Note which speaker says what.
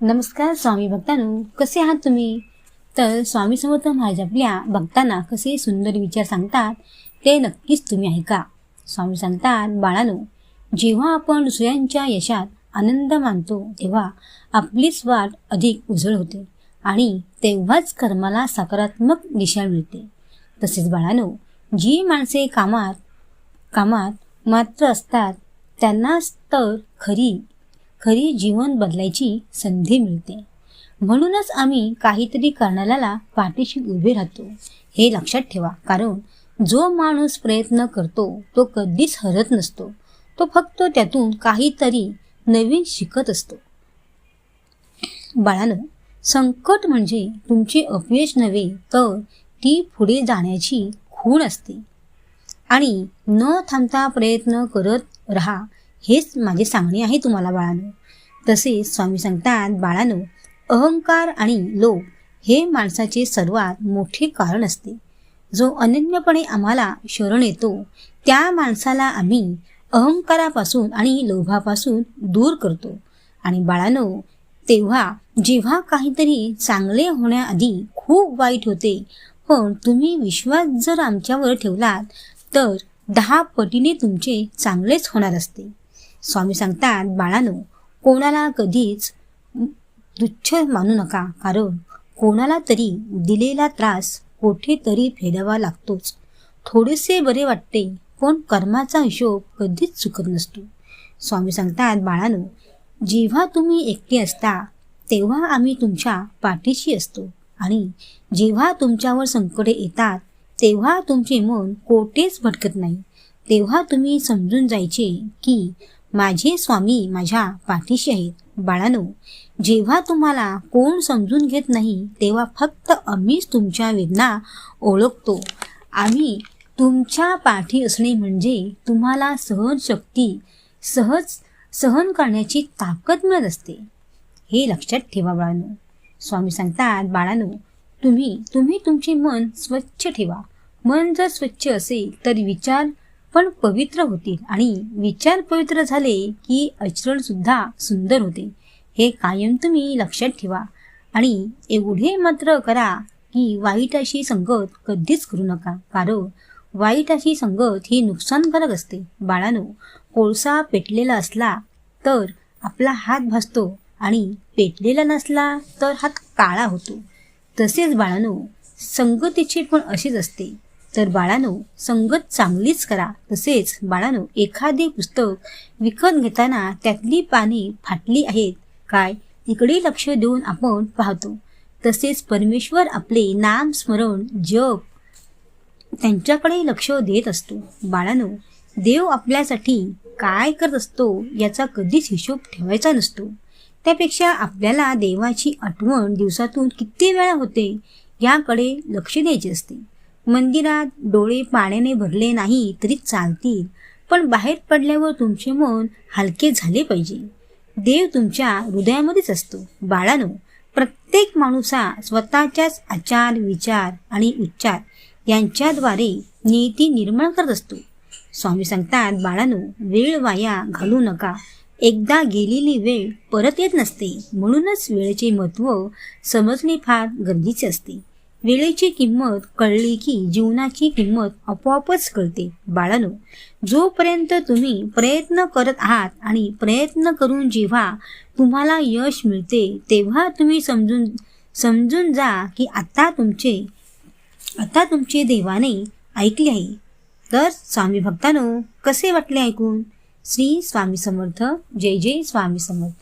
Speaker 1: नमस्कार स्वामी भक्तांनो. कसे आहात तुम्ही? तर स्वामी समर्थ महाराज आपल्या भक्तांना कसे सुंदर विचार सांगतात ते नक्कीच तुम्ही ऐका. स्वामी सांगतात बाळानो जेव्हा आपण दुसऱ्यांच्या यशात आनंद मानतो तेव्हा आपलीच वाट अधिक उजळ होते आणि तेव्हाच कर्माला सकारात्मक दिशा मिळते. तसेच बाळानो जी माणसे कामात कामात मात्र असतात त्यांनाच तर खरी खरी जीवन बदलायची संधी मिळते. म्हणूनच आम्ही काहीतरी करणाऱ्याला पाठीशी उभे राहतो. हे लक्षात ठेवा कारण जो माणूस प्रयत्न करतो तो कधीच हरत नसतो. तो फक्त त्यातून काहीतरी नवीन शिकत असतो. बाळानं संकट म्हणजे तुमचे अपयश नव्हे तर ती पुढे जाण्याची खूण असते. आणि न थांबता प्रयत्न करत राहा हेच माझे सांगणे आहे तुम्हाला बाळानं. तसेच स्वामी सांगतात बाळानो अहंकार आणि लोभ हे माणसाचे सर्वात मोठे कारण असते. जो अनन्यपणे आम्हाला शरण येतो त्या माणसाला आम्ही अहंकारापासून आणि लोभापासून दूर करतो. आणि बाळानो तेव्हा जेव्हा काहीतरी चांगले होण्याआधी खूप वाईट होते पण तुम्ही विश्वास जर आमच्यावर ठेवलात तर दहा पटीने तुमचे चांगलेच होणार असते. स्वामी सांगतात बाळानो कोणाला कधीच तुच्छ मानू नका कारण कोणाला तरी दिलेला त्रास कोठेतरी फेडावा लागतोच. थोडेसे बरे वाटते पण कर्माचा हिशोब कधीच चुकत नसतो. स्वामी सांगतात बाळानो जेव्हा तुम्ही एकटे असता तेव्हा आम्ही तुमच्या पाठीशी असतो. आणि जेव्हा तुमच्यावर संकटे येतात तेव्हा तुमचे मन कोठेच भटकत नाही. तेव्हा तुम्ही समजून जायचे की माझे स्वामी माझ्या पाठीशी आहेत. बाळानो जेव्हा तुम्हाला कोण समजून घेत नाही तेव्हा फक्त आम्हीच तुमच्या वेदना ओळखतो. आम्ही तुमच्या पाठी असणे म्हणजे तुम्हाला सहनशक्ती सहज सहन करण्याची ताकद मिळत असते. हे लक्षात ठेवा बाळानो. स्वामी सांगतात बाळानो तुम्ही तुम्ही तुमचे मन स्वच्छ ठेवा. मन जर स्वच्छ असेल तर विचार पण पवित्र होतील आणि विचार पवित्र झाले की आचरण सुद्धा सुंदर होते. हे कायम तुम्ही लक्षात ठेवा आणि एवढे मात्र करा की वाईट अशी संगत कधीच करू नका कारण वाईट अशी संगत ही नुकसानकारक असते. बाळानो कोळसा पेटलेला असला तर आपला हात भासतो आणि पेटलेला नसला तर हात काळा होतो. तसेच बाळानो संगतीची पण अशीच असते. तर बाळानो संगत चांगलीच करा. तसेच बाळानो एखादे पुस्तक विकत घेताना त्यातली पाने फाटली आहेत. काय? इकडे लक्ष देऊन आपण पाहतो. तसेच परमेश्वर आपले नाम स्मरण जप त्यांच्याकडे लक्ष देत असतो. बाळानो देव आपल्यासाठी काय करत असतो याचा कधीच हिशोब ठेवायचा नसतो. त्यापेक्षा आपल्याला देवाची आठवण दिवसातून किती वेळा होते याकडे लक्ष द्यायचे असते. मंदिरात डोळे पाण्याने भरले नाही तरी चालतील. पण बाहेर पडल्यावर तुमचे मन हलके झाले पाहिजे. देव तुमच्या हृदयामध्येच असतो. बाळानो प्रत्येक माणूसा स्वतःच्याच आचार विचार आणि उच्चार यांच्याद्वारे नीती निर्माण करत असतो. स्वामी सांगतात बाळानो वेळ वाया घालू नका. एकदा गेलेली वेळ परत येत नसते. म्हणूनच वेळेचे महत्त्व समजणे फार गरजेचे असते. वेळेची किंमत कळली की जीवनाची किंमत आपोआपच कळते. बाळानो जोपर्यंत तुम्ही प्रयत्न करत आहात आणि प्रयत्न करून जेव्हा तुम्हाला यश मिळते तेव्हा तुम्ही समजून समजून जा की आता तुमचे आता तुमचे देवाने ऐकले आहे. तर स्वामी भक्तानो कसे वाटले ऐकून? श्री स्वामी समर्थ. जय जय स्वामी समर्थ.